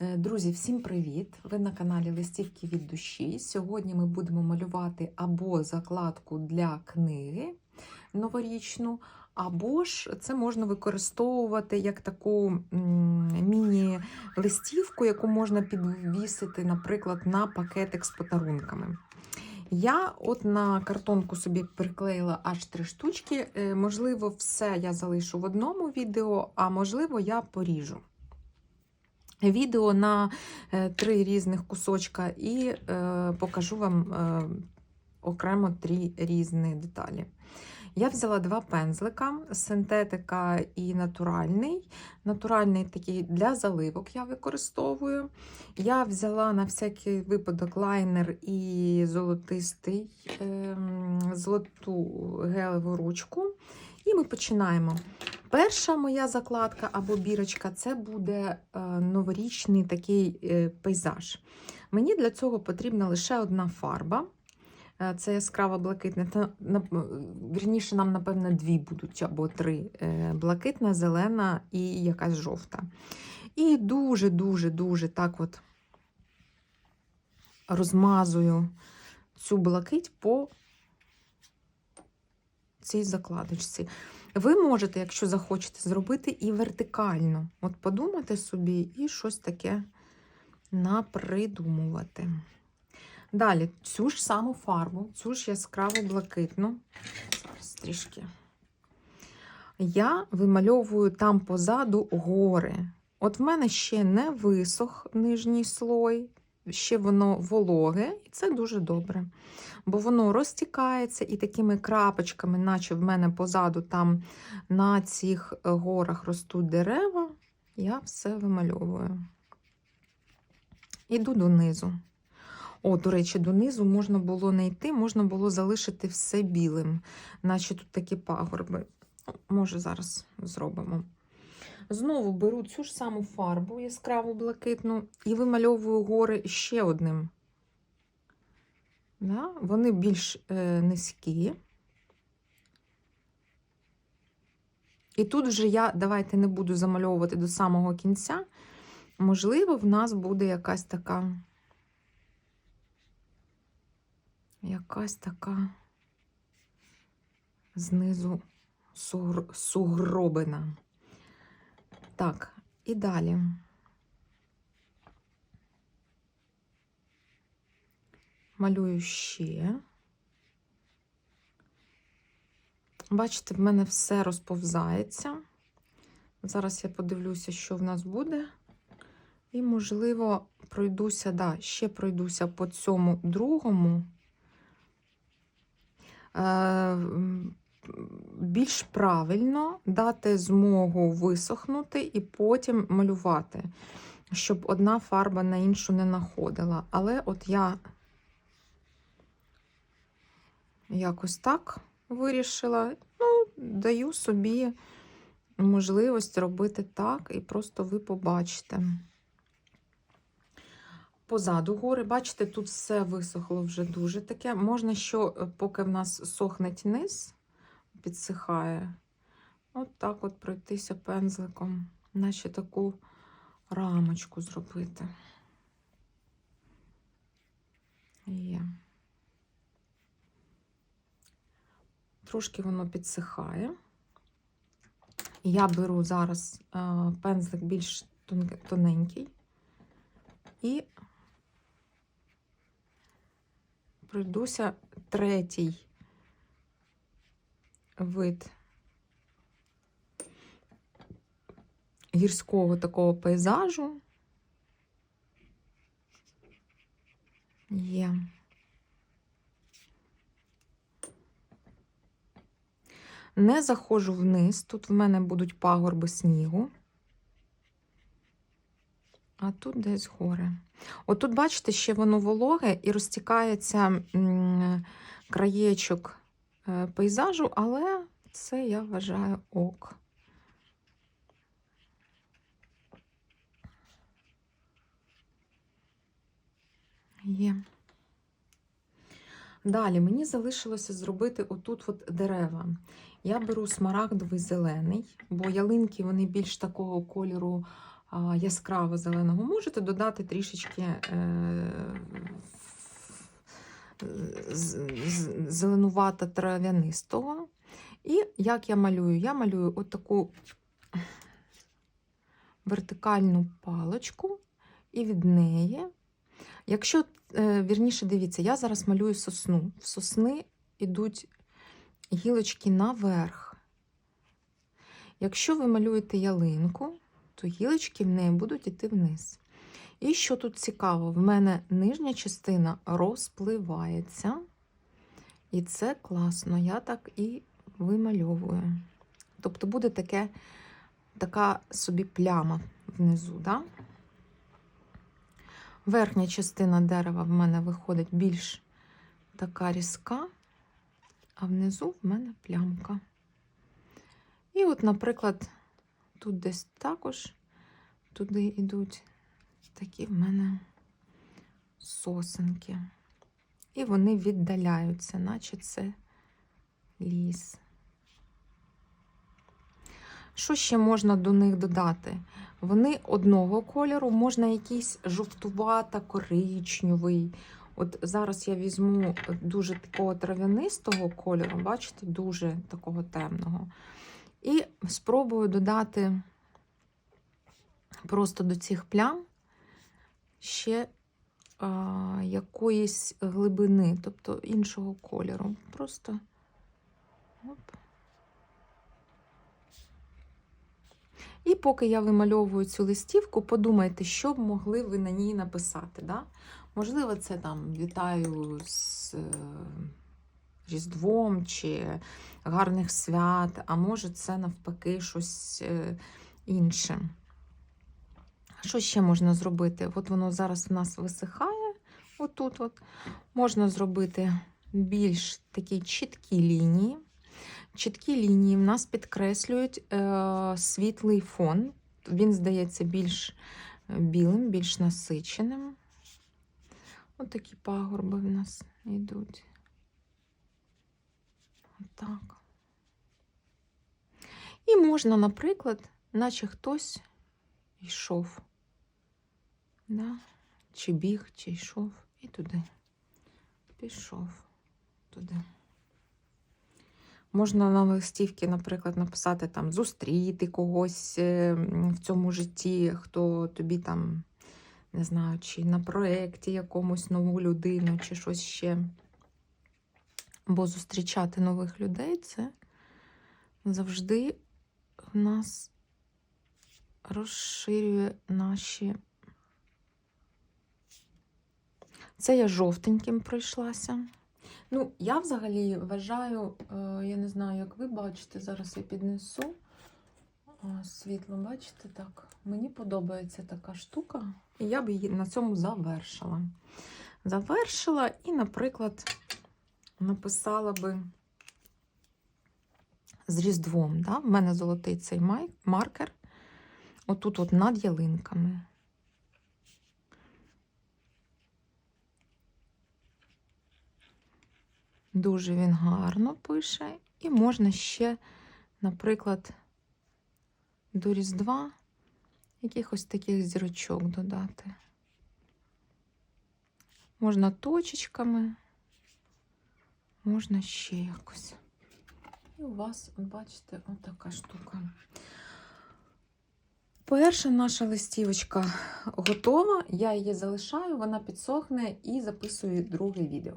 Е, Друзі, всім привіт! Ви на каналі Листівки від душі. Сьогодні ми будемо малювати або закладку для книги новорічну, або ж це можна використовувати як таку міні-листівку, яку можна підвісити, наприклад, на пакетик з подарунками. Я от на картонку собі приклеїла аж три штучки. Е, Можливо, все я залишу в одному відео, а можливо, я поріжу відео на е, три різних кусочка і е, покажу вам е, окремо три різні деталі. Я взяла два пензлика, синтетика і натуральний. Натуральний такий для заливок я використовую. Я взяла на всякий випадок лайнер і золотистий, ем, золоту гелеву ручку. І ми починаємо. Перша моя закладка або бірочка це буде е, новорічний такий е, пейзаж. Мені для цього потрібна лише одна фарба. Е, Це яскрава блакитна. Вірніше, нам, напевно, дві будуть або три: блакитна, зелена і якась жовта. І дуже-дуже-дуже так от розмазую цю блакить по цій закладочці. Ви можете, якщо захочете, зробити і вертикально. От подумати собі і щось таке напридумувати. Далі цю ж саму фарбу, цю ж яскраву блакитну. Зараз трішки. Я вимальовую там позаду гори. От в мене ще не висох нижній слой, ще воно вологе, і це дуже добре. Бо воно розтікається і такими крапочками, наче в мене позаду там на цих е, горах ростуть дерева, я все вимальовую. Іду донизу. О, до речі, донизу можна було не йти, можна було залишити все білим, наче тут такі пагорби. Ну, Може, зараз зробимо. Знову беру цю ж саму фарбу яскраву блакитну і вимальовую гори ще одним. Да? Вони більш е, низькі. І тут вже я, давайте не буду замальовувати до самого кінця. Можливо, в нас буде якась така. Якась така знизу сугр... сугробина. Так, і далі. Малюю ще. Бачите, в мене все розповзається. Зараз я подивлюся, що в нас буде. І, можливо, пройдуся, да, ще пройдуся по цьому другому. Е, більш правильно дати змогу висохнути і потім малювати, щоб одна фарба на іншу не находила. Але от я якось так вирішила. Ну, даю собі можливість робити так, і просто ви побачите. Позаду гори, бачите, тут все висохло вже дуже таке. Можна, що е, поки в нас сохнеть низ, підсихає, от так от пройтися пензликом, наче таку рамочку зробити. Є. Трошки воно підсихає. Я беру зараз е, пензлик більш тоненький і пройдуся третій вид гірського такого пейзажу. Є. Не заходжу вниз, тут в мене будуть пагорби снігу. А тут десь гори. От тут, бачите, ще воно вологе і розтікається краєчок пейзажу, але це я вважаю ок. Є. Далі мені залишилося зробити отут от дерева. Я беру смарагдовий зелений, бо ялинки вони більш такого кольору яскраво зеленого, можете додати трішечки е, зеленувато трав'янистого. І як я малюю? Я малюю отаку вертикальну паличку, і від неї. Якщо, е, вірніше, дивіться, я зараз малюю сосну. В сосни йдуть гілочки наверх. Якщо ви малюєте ялинку, то гілочки в неї будуть йти вниз. І що тут цікаво, в мене нижня частина розпливається. І це класно, я так і вимальовую. Тобто буде таке, така собі пляма внизу. Да? Верхня частина дерева в мене виходить більш така різка, а внизу в мене плямка. І от, наприклад, тут десь також туди йдуть такі в мене сосенки. І вони віддаляються, наче це ліс. Що ще можна до них додати? Вони одного кольору, можна якийсь жовтувато коричневий. От зараз я візьму дуже такого трав'янистого кольору, бачите, дуже такого темного. І спробую додати просто до цих плям ще а, якоїсь глибини, тобто іншого кольору. Просто оп. І поки я вимальовую цю листівку, подумайте, що б могли ви на ній написати. Да? Можливо, це там вітаю з е, Різдвом чи гарних свят, а може, це навпаки щось е, інше. Що ще можна зробити? От воно зараз в нас висихає. Отут от. Можна зробити більш такі чіткі лінії. Чіткі лінії в нас підкреслюють е, світлий фон. Він здається більш е, білим, більш насиченим. Ось такі пагорби в нас йдуть. Отак. І можна, наприклад, наче хтось йшов. Да? Чи біг, чи йшов, і туди. Пішов туди. Можна на листівці, наприклад, написати там зустріти когось е, в цьому житті, хто тобі там, не знаю, чи на проєкті якомусь нову людину, чи щось ще. Бо зустрічати нових людей це завжди в нас розширює наші. Це я жовтеньким пройшлася. Ну, я взагалі вважаю, е, я не знаю, як ви бачите, зараз я піднесу світло, бачите, так. Мені подобається така штука, і я б її на цьому завершила. Завершила і, наприклад, написала би з Різдвом. Да? В мене золотий цей маркер. Отут от над ялинками. Дуже він гарно пише. І можна ще, наприклад, до Різдва якихось таких зірочок додати. Можна точечками, можна ще якось. І у вас, бачите, отака штука. Перша наша листівочка готова. Я її залишаю, вона підсохне і записую друге відео.